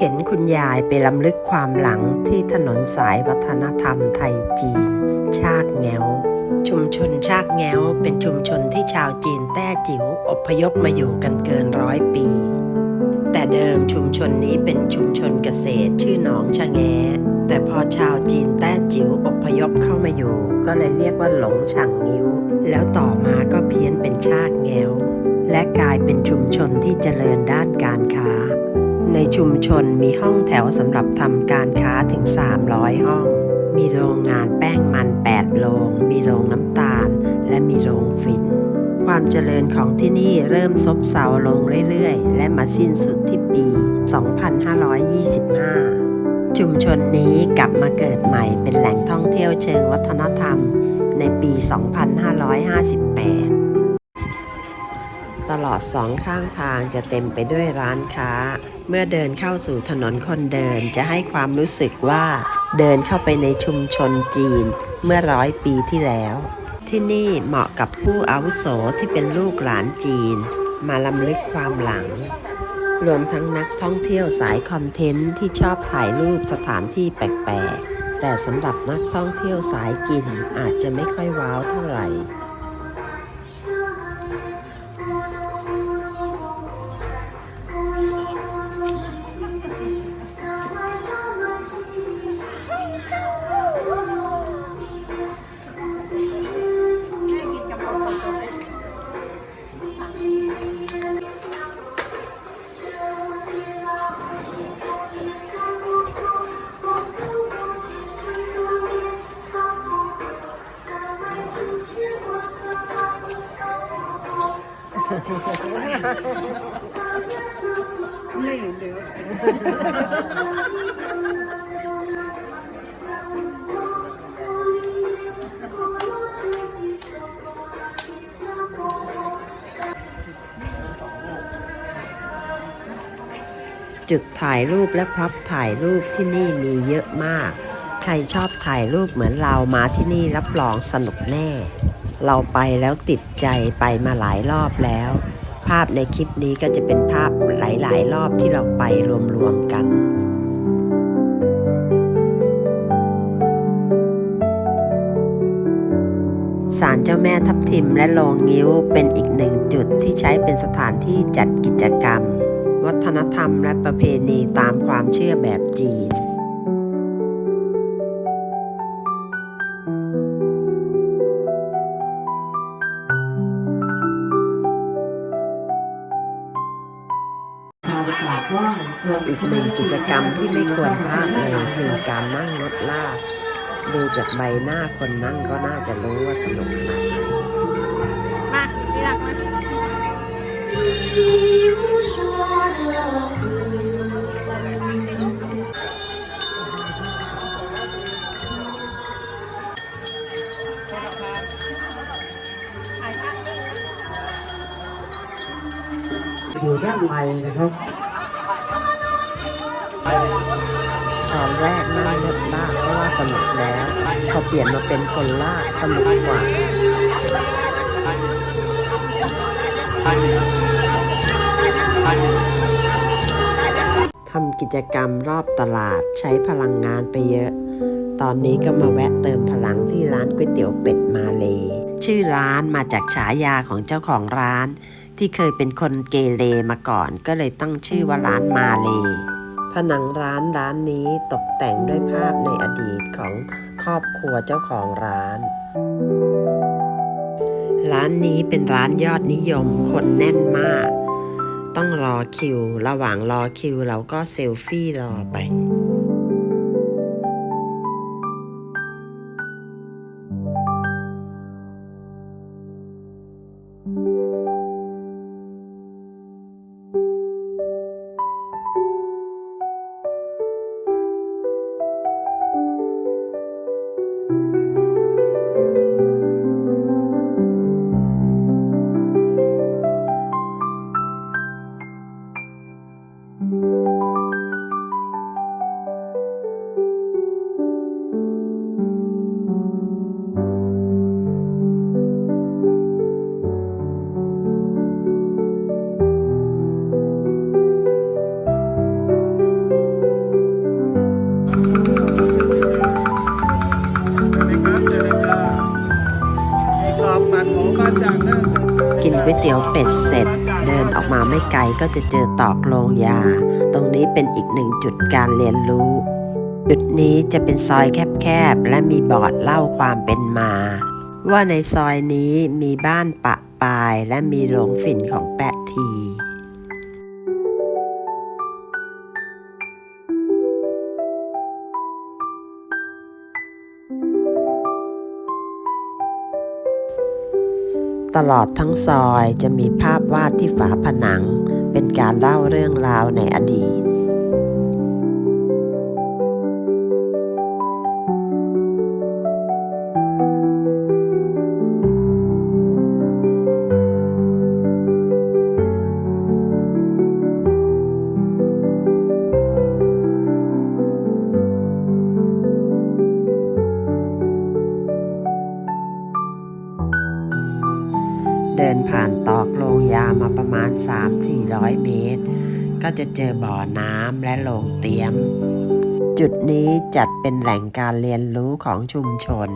ข็นคุณยายไปลำลึกความหลังที่ถนนสายวัฒนธรรมไทยจีน ชากแงวชุมชนชากแงวเป็นชุมชนที่ชาวจีนแต้จิ๋วอพยพมาอยู่กันเกินร้อยปี แต่เดิมชุมชนนี้เป็นชุมชนเกษตรชื่อหนองชะแงแต่พอชาวจีนแต้จิ๋วอพยพเข้ามาอยู่ ก็เลยเรียกว่าหลงช่างงิ้ว แล้วต่อมาก็เพี้ยนเป็นชากแงวและกลายเป็นชุมชนที่เจริญด้านการค้า ในชุมชนมีห้องแถวสำหรับทำการค้าถึง 300 ห้อง มีโรงงานแป้งมัน 8 โรง มีโรงน้ำตาล และมีโรงฝิ่น ความเจริญของที่นี่เริ่มซบเซาลงเรื่อยๆ และมาสิ้นสุดที่ปี 2525 ชุมชนนี้กลับมาเกิดใหม่เป็นแหล่งท่องเที่ยวเชิงวัฒนธรรมในปี 2558 ตลอดสองข้างทางจะเต็มไปด้วยร้านค้า เมื่อเดินเข้าสู่ถนนคนเดินจะให้ความรู้สึกว่า เดินเข้าไปในชุมชนจีน เมื่อร้อยปีที่แล้ว ที่นี่เหมาะกับผู้อาวุโสที่เป็นลูกหลานจีน มาลำลึกความหลัง รวมทั้งนักท่องเที่ยวสายคอนเทนต์ที่ชอบถ่ายรูปสถานที่แปลกๆแต่สำหรับนักท่องเที่ยวสายกินอาจจะไม่ค่อยว้าวเท่าไหร่ จุดถ่ายรูปและพร็อพถ่ายรูปที่นี่มีเยอะมาก ใครชอบถ่ายรูปเหมือนเรามาที่นี่รับรองสนุกแน่ เราไปแล้วติดใจไปมาหลายรอบแล้ว ภาพในคลิปนี้ก็จะเป็นภาพหลาย ๆ รอบที่เราไปรวม ๆ กันศาลเจ้าแม่ทับทิมและโรงงิ้วเป็นอีกหนึ่งจุดที่ใช้เป็นสถานที่จัดกิจกรรม วัฒนธรรมและประเพณีตามความเชื่อแบบจีน อีกหนึ่งกิจกรรมที่ไม่ควรพลาดเลยคือการนั่งรถลากดูจากใบหน้าคนนั่งก็น่าจะรู้ว่าสนุกขนาดไหนมาที่รักมาอยู่ด้านในนะครับ ตอนแรกนั่งรถลากก็ว่าสนุกแล้วพอเปลี่ยนมาเป็นคนลากสนุกกว่าทำกิจกรรมรอบตลาดใช้พลังงานไปเยอะ ตอนนี้ก็มาแวะเติมพลังที่ร้านก๋วยเตี๋ยวเป็ดมาเล ชื่อร้านมาจากฉายาของเจ้าของร้าน ที่เคยเป็นคนเกเรมาก่อนก็เลยตั้งชื่อว่าร้านมาเล ผนังร้านร้านนี้ตกแต่งด้วยภาพในอดีตของครอบครัวเจ้าของร้าน ร้านนี้เป็นร้านยอดนิยมคนแน่นมาก ต้องรอคิว ระหว่างรอคิวเราก็เซลฟี่รอไป วยเตี๋ยวเป็ดเสร็จ เดินออกมาไม่ไกลก็จะเจอตอกโรงยา ตรงนี้เป็นอีกหนึ่งจุดการเรียนรู้ จุดนี้จะเป็นซอยแคบๆ และมีบอร์ดเล่าความเป็นมา ว่าในซอยนี้มีบ้านปะปายและมีโรงฝิ่นของแปะ ตลอดทั้งซอยจะมีภาพวาดที่ฝาผนัง เป็นการเล่าเรื่องราวในอดีต 3-400 เมตร ก็จะเจอบ่อน้ำและโรงเตรียม จุดนี้จัดเป็นแหล่งการเรียนรู้ของชุมชน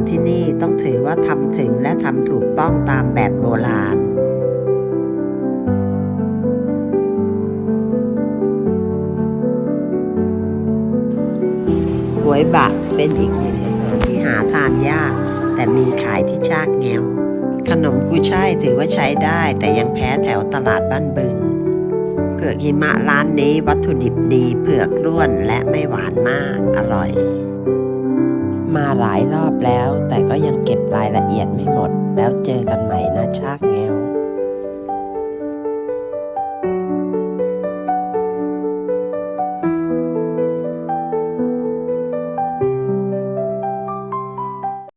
างที่นี่ต้องถือว่าทำถึงและทำถูกต้องตามแบบโบราณก๋วยบะเป็นอีกหนึ่งอาหารที่หาทานยาก แต่มีขายที่ชากแงว ขนมกุยช่ายถือว่าใช้ได้แต่ยังแพ้แถวตลาดบ้านบึง เผือกหิมะร้านนี้วัตถุดิบดีเผือกร่วนและไม่หวานมากอร่อย มาหลายรอบแล้ว แต่ก็ยังเก็บรายละเอียดไม่หมด แล้วเจอกันใหม่นะชากแงว